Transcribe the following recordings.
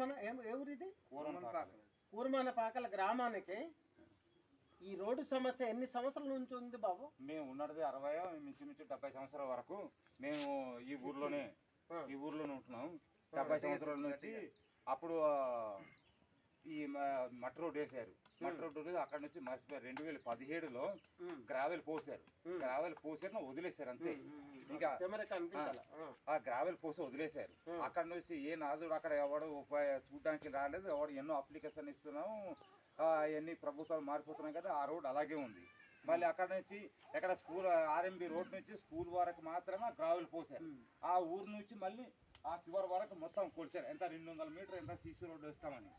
కూర్మన ఏం ఏ ఊరు ఇది కూరపాక కూర్మనపాకల గ్రామానికి ఈ రోడ్డు సమస్య ఎన్ని సంవత్సరాల నుంచి ఉంది బాబు? మేము ఉన్నది అరవై మించుమించు డెబ్బై సంవత్సరాల వరకు మేము ఈ ఊర్లోనే. ఈ ఊర్లోనే ఉంటున్నాం. డెబ్బై సంవత్సరాల నుంచి అప్పుడు ఈ మ- మట్టి రోడ్ వేసారు మట్టి రోడ్డు అక్కడ నుంచి మర్చిపోయారు రెండు వేల పదిహేడులో. గ్రావెల్ పోసారు గ్రావెల్ పోసారు వదిలేశారు అంతే. ఇంకా ఆ. గ్రావెల్ పోసి వదిలేశారు. అక్కడ నుంచి ఏ నాదుడు అక్కడ ఎవడు చూడడానికి రాలేదు. ఎవడు ఎన్నో అప్లికేషన్ ఇస్తున్నాం ఎన్ని ప్రభుత్వాలు మారిపోతున్నాయి కదా ఆ రోడ్ అలాగే ఉంది. మళ్ళీ అక్కడ నుంచి ఎక్కడ స్కూల్ ఆర్ఎంబి రోడ్ నుంచి స్కూల్ వరకు మాత్రమే గ్రావెల్ పోసారు ఆ ఊరు నుంచి మళ్ళీ ఆ చివరి వరకు మొత్తం కొలిచారు. ఎంత రెండు వందల మీటర్ ఎంత సీసీ రోడ్ వేస్తామని.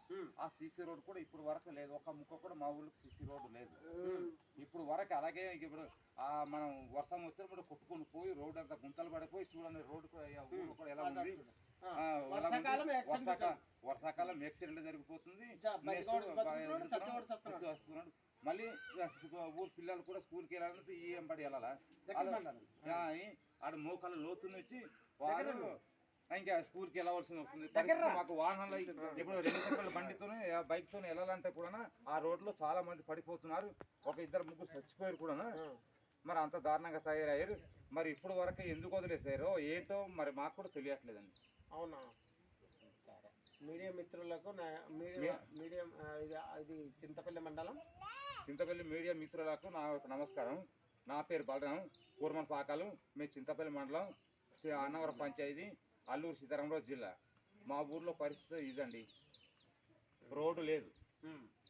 ఆ సీసీ రోడ్ కూడా ఇప్పుడు వరకు లేదు. ఒక ముక్క కూడా మా ఊళ్ళకి సీసీ రోడ్ లేదు. ఇప్పుడు వరకు అలాగే ఇప్పుడు ఆ మనం వర్షం వచ్చినప్పుడు కొట్టుకొని పోయి రోడ్ అంతా గుంతలు పడిపోయి చూడండి రోడ్ కూడా ఎలా ఉంది? వర్షాకాలం యాక్సిడెంట్ జరిగిపోతుంది. వస్తున్నాడు మళ్ళీ ఊరు పిల్లలు కూడా స్కూల్కి వెళ్ళాలంటే ఈ ఎంబడి వెళ్ళాలా? ఆడ మోకాల లోతు నుంచి వాళ్ళు ఇంకా స్కూల్కి వెళ్ళవలసి వస్తుంది. మాకు వాహనాలు ఇప్పుడు రెండు చక్రాల బండితోనే బైక్ తోనే వెళ్ళాలంటే కూడా ఆ రోడ్లో చాలా మంది పడిపోతున్నారు. ఒక ఇద్దరు ముగ్గురు చచ్చిపోయారు కూడా మరి అంత దారుణంగా తయారయ్యారు. మరి ఇప్పుడు వరకు ఎందుకు వదిలేసారో ఏంటో మరి మాకు కూడా తెలియట్లేదండి. అవునా? మీడియా మిత్రులకు మీడియా మీడియం ఇది చింతపల్లి మండలం? చింతపల్లి మీడియా మిత్రులకు నా నమస్కారం. నా పేరు బలరాం కూర్మన్ పాకాలు మీ చింతపల్లి మండలం అన్నవరం పంచాయతీ. అల్లూరు సీతారామరాజు జిల్లా. మా ఊర్లో పరిస్థితి ఇదండి. రోడ్డు లేదు.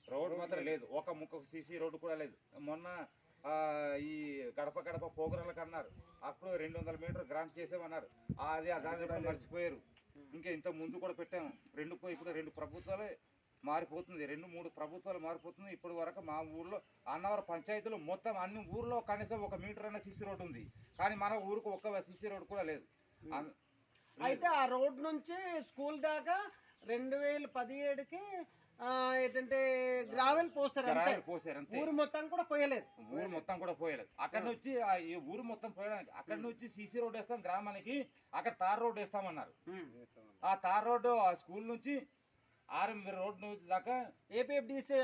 రోడ్డు మాత్రం లేదు. ఒక ముక్క సీసీ రోడ్డు కూడా లేదు. మొన్న ఈ గడప గడప పోగురాలకు అన్నారు. అప్పుడు రెండు వందల మీటర్ గ్రాంట్ చేసామన్నారు. అది దాని మర్చిపోయారు. ఇంకా ఇంత ముందు కూడా పెట్టాము. రెండు ఇప్పుడు రెండు ప్రభుత్వాలే మారిపోతుంది. రెండు మూడు ప్రభుత్వాలు మారిపోతుంది. ఇప్పటి వరకు మా ఊర్లో అన్నవరం పంచాయతీలో మొత్తం అన్ని ఊర్లో కనీసం ఒక మీటర్ అన్న సీసీ రోడ్డు ఉంది. కానీ మన ఊరికి ఒక్క సీసీ రోడ్డు కూడా లేదు. అయితే ఆ రోడ్ నుంచి స్కూల్ దాకా రెండు వేల పదిహేడుకి ఆ, ఏంటంటే గ్రావెల్ పోసారు అంతే. పోసారు అంతే. ఊరు మొత్తం కూడా పోయలేదు. ఊరు మొత్తం కూడా పోయలేదు. అక్కడ నుంచి ఈ ఊరు మొత్తం పోయడానికి అక్కడ నుంచి సీసీ రోడ్ వేస్తాం గ్రామానికి అక్కడ తార్ రోడ్ వేస్తామన్నారు. ఆ తార్ రోడ్డు ఆ స్కూల్ నుంచి ఆర్ఎం రోడ్ నుంచి దాకా ఏపీఎఫ్డిసి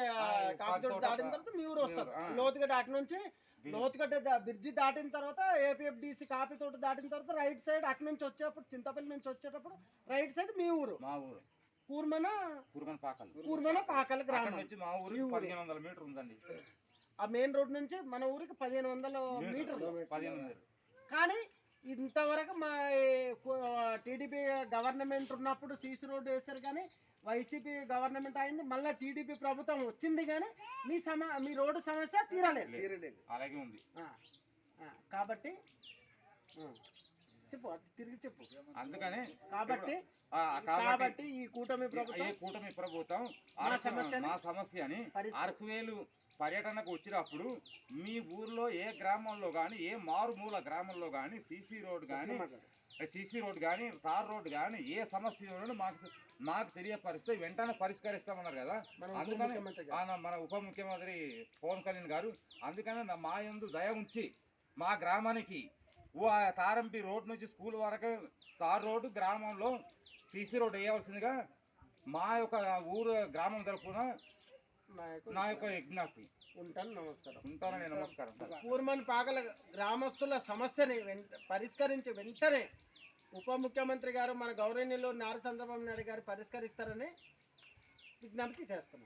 దాటిన తర్వాత మీ ఊరు వస్తారు. ఆ. లోతుగడ్డ అటు నుంచి లోతుగడ్డ దా- బ్రిడ్జి దాటిన తర్వాత ఏపీఎఫ్డిసి కాపీతోటి దాటిన తర్వాత రైట్ సైడ్ అటు నుంచి వచ్చేటప్పుడు చింతపల్లి నుంచి వచ్చేటప్పుడు రైట్ సైడ్ మీ ఊరు. మా ఊరు. కూర్మన? కురుమన్ పాకలు. కూర్మన పాకల గ్రామం. నుంచి మా ఊరికి పదిహేను వందల మీటర్ ఉందండి. ఆ మెయిన్ రోడ్ నుంచి మన ఊరికి పదిహేను వందల వందలు. కానీ ఇంతవరకు మా టీడీపీ గవర్నమెంట్ ఉన్నప్పుడు సీసీ రోడ్డు వేశారు కానీ వైసీపీ గవర్నమెంట్ అయింది మళ్ళీ టీడీపీ ప్రభుత్వం వచ్చింది కానీ మీ సమ మీ రోడ్డు సమస్య తీరలేదు. అలాగే ఉంది. కాబట్టి చెప్పు అటు తిరిగి చెప్పు. అందుకని కాబట్టి కాబట్టి ఈ కూటమి ఈ ప్రభుత్వం కూటమి ప్రభుత్వం మా అరకు- సమస్యని అరకువేలు పర్యటనకు వచ్చినప్పుడు మీ ఊర్లో ఏ గ్రామంలో కానీ ఏ మారుమూల గ్రామంలో కానీ సీసీ రోడ్ కానీ సీసీ రోడ్ కానీ తార్ రోడ్ కానీ ఏ సమస్య మాకు మాకు తెలియపరిస్తే వెంటనే పరిష్కరిస్తామన్నారు కదా. అందుకని మన ఉప ముఖ్యమంత్రి పవన్ కళ్యాణ్ గారు అందుకని మా యందు దయ ఉంచి మా గ్రామానికి తారంపి రోడ్ నుంచి స్కూల్ వరకు తార్ రోడ్డు గ్రామంలో సీసీ రోడ్ వేయవలసిందిగా మా యొక్క ఊరు గ్రామం నాయకుడు నా యొక్క విజ్ఞప్తి ఉంటాను నమస్కారం. ఉంటానని నమస్కారం. కూర్మన్ పాకల గ్రామస్తుల సమస్యని వెంట పరిష్కరించి వెంటనే ఉప ముఖ్యమంత్రి గారు మన గౌరవనీయులు నారా చంద్రబాబు నాయుడు గారు పరిష్కరిస్తారని విజ్ఞప్తి చేస్తున్నాం.